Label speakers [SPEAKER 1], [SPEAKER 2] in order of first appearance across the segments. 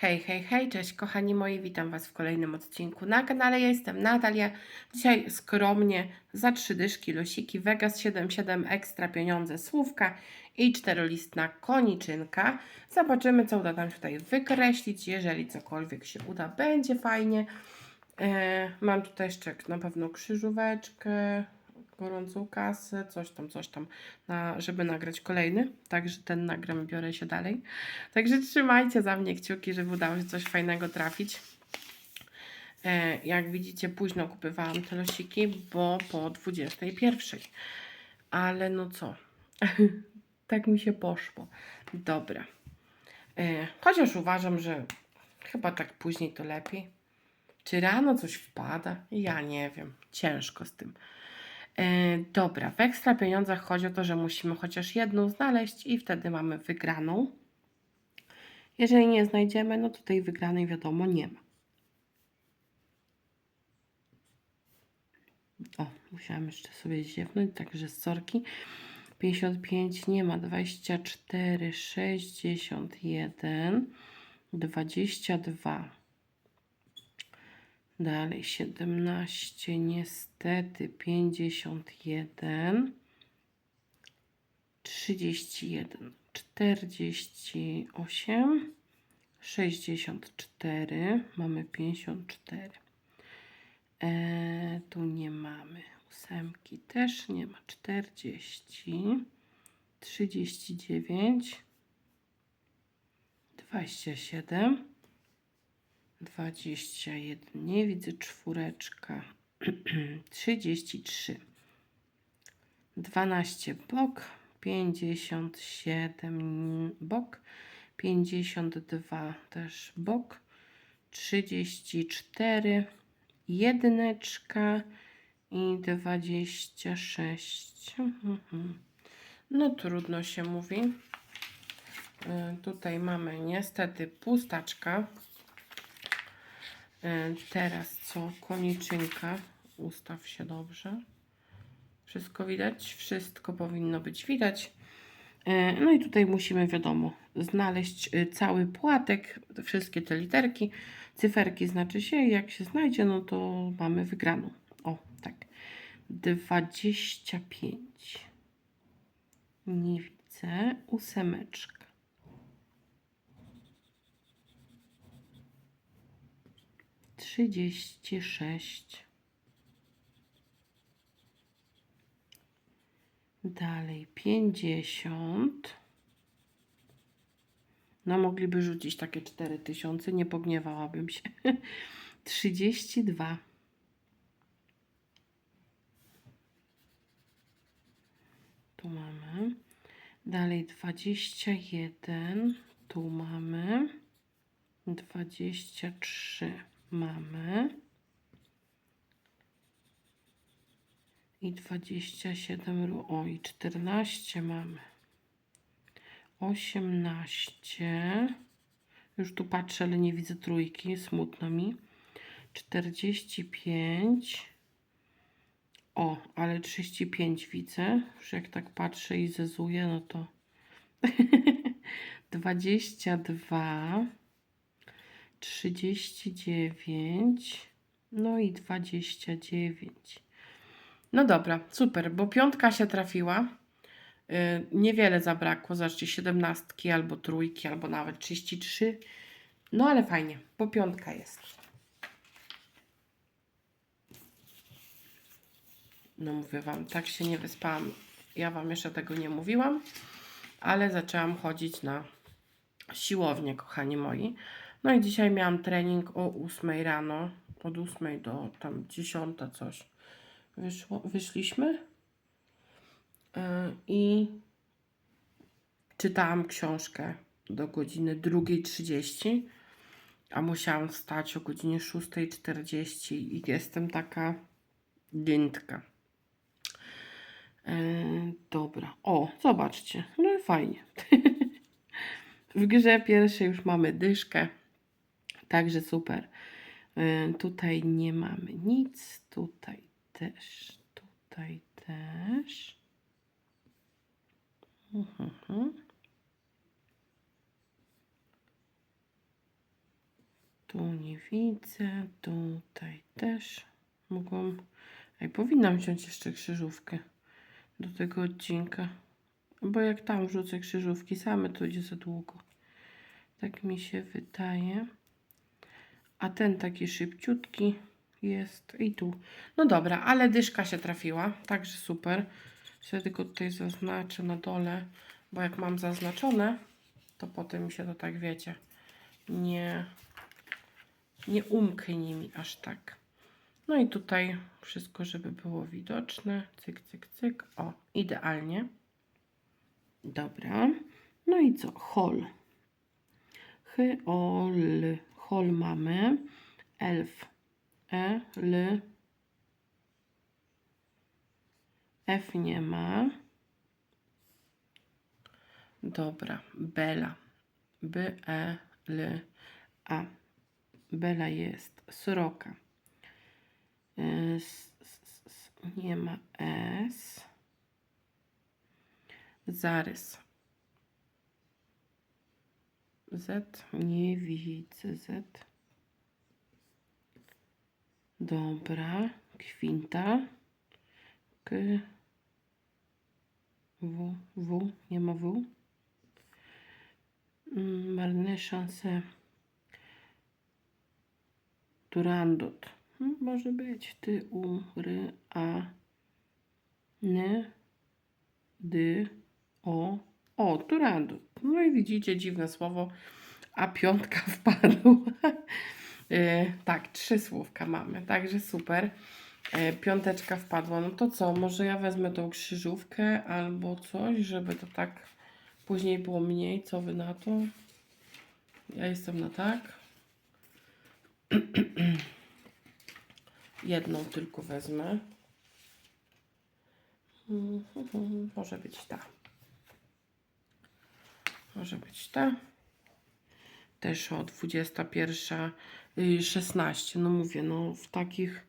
[SPEAKER 1] Hej, hej, hej, cześć kochani moi, witam Was w kolejnym odcinku na kanale. Ja jestem Natalia. Dzisiaj skromnie za trzy dyszki losiki Vegas 77 ekstra pieniądze słówka i czterolistna koniczynka. Zobaczymy, co uda nam tutaj wykreślić. Jeżeli cokolwiek się uda, będzie fajnie. E, mam tutaj jeszcze na pewno krzyżóweczkę, gorącą kasę, coś tam, coś tam, na, żeby nagrać kolejny. Także ten nagram, biorę się dalej. Także trzymajcie za mnie kciuki, żeby udało się coś fajnego trafić. E, jak widzicie, późno kupywałam te losiki, bo po 21. Ale no co, tak mi się poszło. Dobra. E, chociaż uważam, że chyba tak później to lepiej. Czy rano coś wpada? Ja nie wiem. Ciężko z tym. E, dobra, w ekstra pieniądzach chodzi o to, że musimy chociaż jedną znaleźć i wtedy mamy wygraną. Jeżeli nie znajdziemy, no to tej wygranej wiadomo nie ma. O, musiałam jeszcze sobie ziewnąć, także z sorki. 55 nie ma, 24, 61, 22. Dalej 17, niestety 51, 31, 48, 64, mamy 54. E, tu nie mamy ósemki, też nie ma 40, 39, 27. 21. Nie widzę czwóreczka. 33. 12 bok. 57 bok. 52 też bok. 34. Jedyneczka i 26. No trudno się mówi. Y, Tutaj mamy niestety pustaczka. E, Teraz co? Koniczynka. Ustaw się dobrze. Wszystko widać? Wszystko powinno być widać. E, No i tutaj musimy, wiadomo, znaleźć y, cały płatek, wszystkie te literki, cyferki znaczy się. Jak się znajdzie, no to mamy wygraną. O, tak. 25. Nie widzę. Ósemeczka. 36. Dalej 50. No mogliby rzucić takie 4000, nie pogniewałabym się. 32. Tu mamy. Dalej 21. Tu mamy. 23 mamy. I 27, ru- o i 14 mamy. 18. Już tu patrzę, ale nie widzę trójki, smutno mi. 45. O, ale 35 widzę. Już jak tak patrzę i zezuję, no to 22. 39, no i 29. No dobra, super, bo piątka się trafiła. Yy, niewiele zabrakło, zobaczcie, 17 albo trójki, albo nawet 33. No ale fajnie, bo piątka jest. No mówię Wam, tak się nie wyspałam. Ja Wam jeszcze tego nie mówiłam, ale zaczęłam chodzić na siłownię, kochani moi. No i dzisiaj miałam trening o 8 rano, od 8 do tam 10 coś. Wyszło, wyszliśmy yy, i czytałam książkę do godziny 2.30, a musiałam wstać o godzinie 6.40 i jestem taka dyntka. Yy, dobra, o, zobaczcie, no fajnie. w grze pierwszej już mamy dyszkę. Także super. Y, Tutaj nie mamy nic. Tutaj też. Tutaj też. Mhm. Tu nie widzę, tutaj też mogą. Ej, powinnam wziąć jeszcze krzyżówkę do tego odcinka. Bo jak tam wrzucę krzyżówki same, to będzie za długo. Tak mi się wydaje. A ten taki szybciutki jest i tu. No dobra, ale dyszka się trafiła, także super. Sobie tylko tutaj zaznaczę na dole, bo jak mam zaznaczone, to potem mi się to tak wiecie, nie, nie umknie mi aż tak. No i tutaj wszystko, żeby było widoczne. Cyk, cyk, cyk. O, idealnie. Dobra. No i co? Hol. Hy, o, l. Hol mamy. Elf. E, l. F nie ma. Dobra. Bela. B, E, L, A. Bela jest. Sroka. S, s, s, nie ma S. Zarys. Z. Nie widzę Z. Dobra. Kwinta. K. W. W. Nie ma W. Mm, Marne szanse. Turandot. Hmm, Może być. Ty, u, ry, a, n, dy, o, o, turandot. No i widzicie, dziwne słowo, a piątka wpadła. E, tak, trzy słówka mamy, także super. E, Piąteczka wpadła. No to co, może ja wezmę tą krzyżówkę albo coś, żeby to tak później było mniej. Co wy na to? Ja jestem na tak. Jedną tylko wezmę. Mhm, Może być ta. Może być ta. Też o 21.16. No mówię, no w takich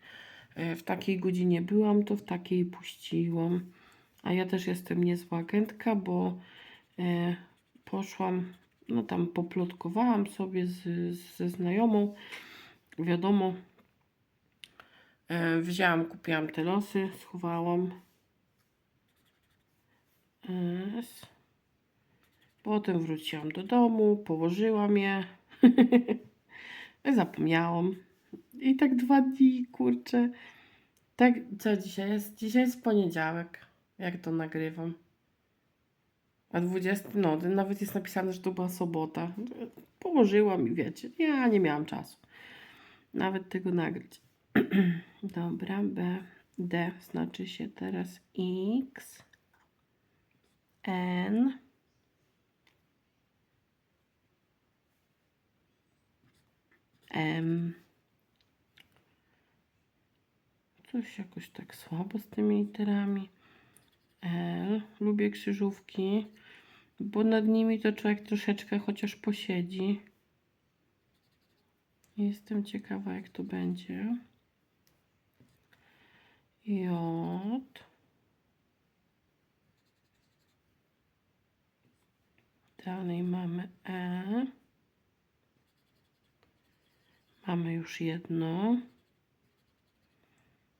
[SPEAKER 1] e, w takiej godzinie byłam, to w takiej puściłam. A ja też jestem niezła agentka, bo e, poszłam, no tam poplotkowałam sobie z, ze znajomą. Wiadomo, e, wzięłam, kupiłam te losy, schowałam. Es. Potem wróciłam do domu, położyłam je. Zapomniałam. I tak dwa dni, kurczę. Tak, co dzisiaj jest? Dzisiaj jest poniedziałek, jak to nagrywam. A 20, no, nawet jest napisane, że to była sobota. Położyłam i wiecie, ja nie miałam czasu nawet tego nagrać. Dobra, B, D znaczy się teraz X, N, Coś jakoś tak słabo z tymi literami. L. Lubię krzyżówki, bo nad nimi to człowiek troszeczkę chociaż posiedzi. Jestem ciekawa, jak to będzie. J. Dalej mamy E. Mamy już jedno.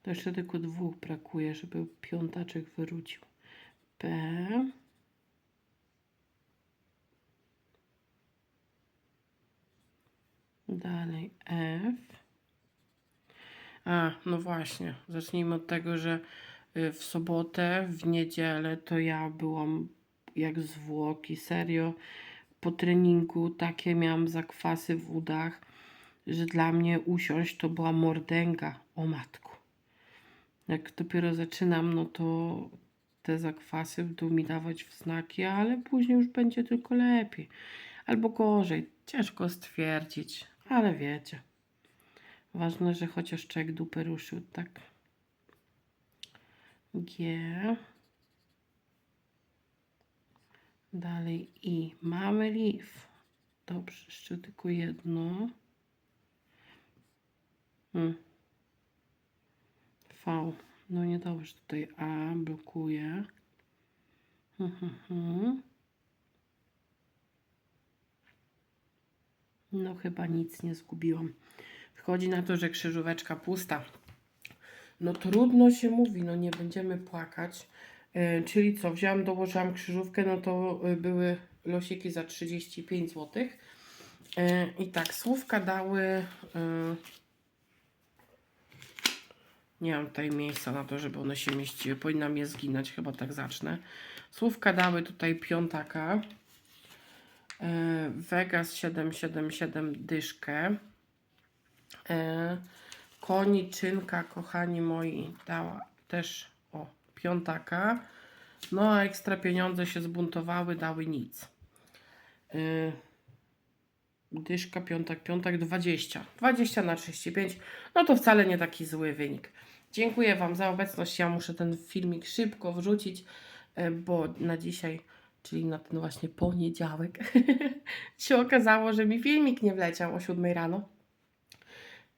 [SPEAKER 1] To jeszcze tylko dwóch brakuje, żeby piątaczek wrócił. P. Dalej F. A, no właśnie. Zacznijmy od tego, że y, w sobotę, w niedzielę to ja byłam jak zwłoki. Serio, po treningu takie miałam zakwasy w udach, że dla mnie usiąść to była mordęga. O matku. Jak dopiero zaczynam, no to te zakwasy będą mi dawać w znaki, ale później już będzie tylko lepiej. Albo gorzej. Ciężko stwierdzić, ale wiecie. Ważne, że chociaż czek dupę ruszył, tak. G. Dalej I. Mamy leaf. Dobrze, jeszcze tylko jedno. V. No niedobrze tutaj A blokuje. Hmm, hmm, hmm. No chyba nic nie zgubiłam. Wychodzi na to, że krzyżóweczka pusta. No trudno się mówi, no nie będziemy płakać. E, czyli co, wziąłam, dołożyłam krzyżówkę, no to e, były losiki za 35 zł. E, I tak, słówka dały... E, nie mam tutaj miejsca na to, żeby one się mieściły. Powinnam je zginąć, chyba tak zacznę. Słówka dały tutaj piątaka. E, Vegas 777 dyszkę. E, Koniczynka, kochani moi, dała też o piątaka. No a ekstra pieniądze się zbuntowały, dały nic. E, Dyszka, piątak, piątak, 20. 20 na 35. No to wcale nie taki zły wynik. Dziękuję Wam za obecność. Ja muszę ten filmik szybko wrzucić, e, bo na dzisiaj, czyli na ten właśnie poniedziałek, się okazało, że mi filmik nie wleciał o 7 rano.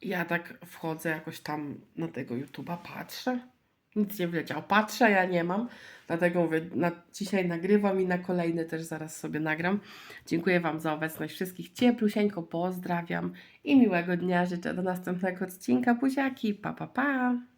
[SPEAKER 1] Ja tak wchodzę jakoś tam na tego YouTube'a, patrzę, nic nie wleciało. Patrzę, ja nie mam, dlatego mówię, na, dzisiaj nagrywam i na kolejny też zaraz sobie nagram. Dziękuję Wam za obecność wszystkich. Cieplusieńko pozdrawiam i miłego dnia życzę do następnego odcinka. Buziaki, pa pa pa!